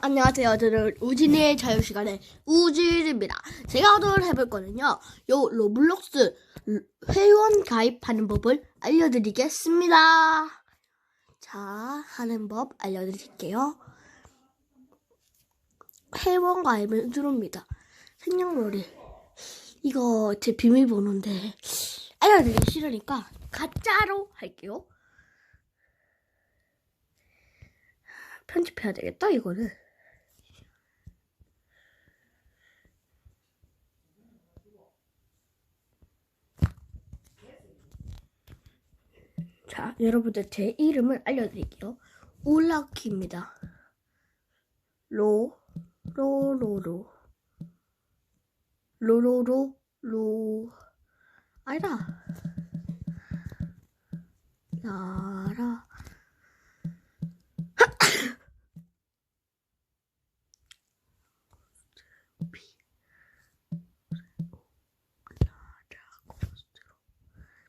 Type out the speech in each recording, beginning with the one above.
안녕하세요. 저는 우진이의 자유시간에 우진입니다. 제가 오늘 해볼 거는요. 요 로블록스 회원 가입하는 법을 알려드리겠습니다. 자, 하는 법 알려드릴게요. 회원 가입을 누릅니다. 생년월일. 이거 제 비밀번호인데 알려드리기 싫으니까 가짜로 할게요. 편집해야 되겠다, 이거를. 자, 여러분들 제 이름을 알려드릴게요. 울라키입니다. 로, 로로로. 로로로, 로. 아니다. 나라.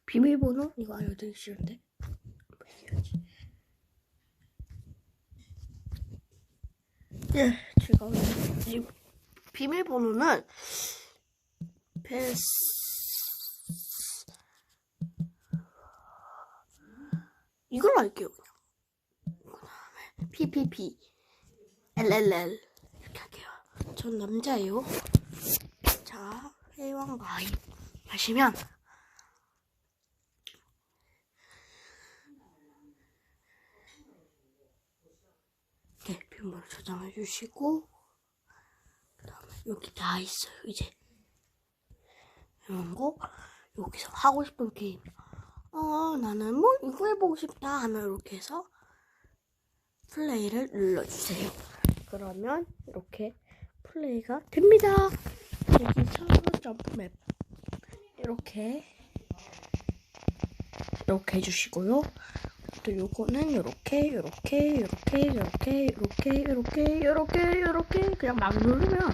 비밀번호? 이거 알려드리기 싫은데. 해야지. 예, 제가 오늘 이 비밀번호는 패스 이걸로 할게요 그냥. 그 다음에 PPP LLL 이렇게 할게요. 전 남자예요. 자, 회원 가입 하시면 네, 비밀번호 저장해 주시고 그 다음에 여기 다 있어요. 이제 이런 거 여기서 하고 싶은 게임. 어, 나는 뭐 이거 해보고 싶다 하면 이렇게 해서 플레이를 눌러주세요. 그러면 이렇게 플레이가 됩니다. 여기서 점프맵 이렇게 이렇게 해주시고요. 또 요거는 요렇게 요렇게 요렇게 요렇게 요렇게 요렇게 요렇게 요렇게 그냥 막 누르면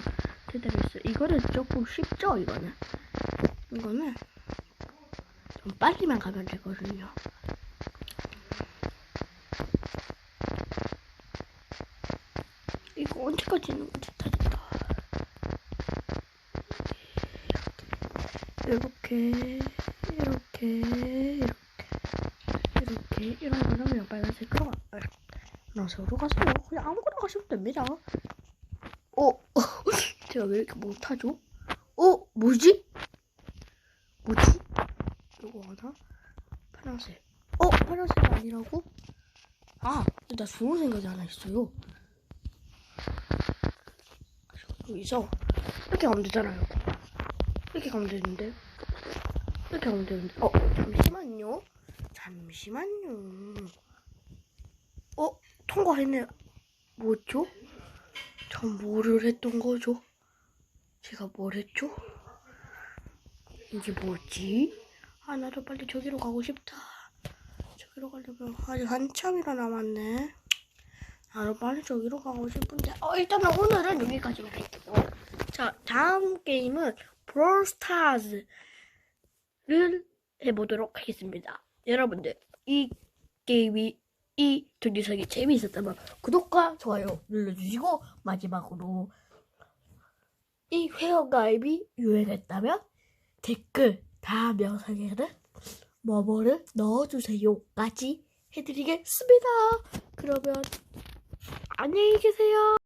제대로 있어요. 이거는 조금 쉽죠 이거는 이거는 좀 빨리만 가면 되거든요. 이거 언제까지 있는 건지 다 됐다. 이렇게 이렇게 이렇게 이렇게 이런 거는 그냥 빨간색으로 노란색으로 가세요. 그냥 아무거나 가시면 됩니다. 어, 제가 왜 이렇게 못하죠? 어, 뭐지? 뭐지? 이거 하나? 파란색. 어, 파란색 아니라고? 아, 나 좋은 생각이 하나 있어요. 여기서 이렇게 가면 되잖아요. 이렇게 가면 되는데. 이렇게 가면 되는데. 어, 잠시만요. 잠시만요. 어, 통과했네. 뭐죠? 전 뭐를 했던 거죠? 제가 뭘 했죠? 이게 뭐지? 아, 나도 빨리 저기로 가고 싶다. 저기로 가려면 아직 한참이나 남았네. 나도 빨리 저기로 가고 싶은데. 어, 일단은 오늘은 여기까지만 할게요. 자, 다음 게임은 브롤스타즈를 해보도록 하겠습니다. 여러분들, 이 게임이 이 동영상이 재미있었다면 구독과 좋아요 눌러주시고 마지막으로 이 회원가입이 유행했다면 댓글 다음 영상에는 뭐뭐를 넣어주세요까지 해드리겠습니다. 그러면 안녕히 계세요.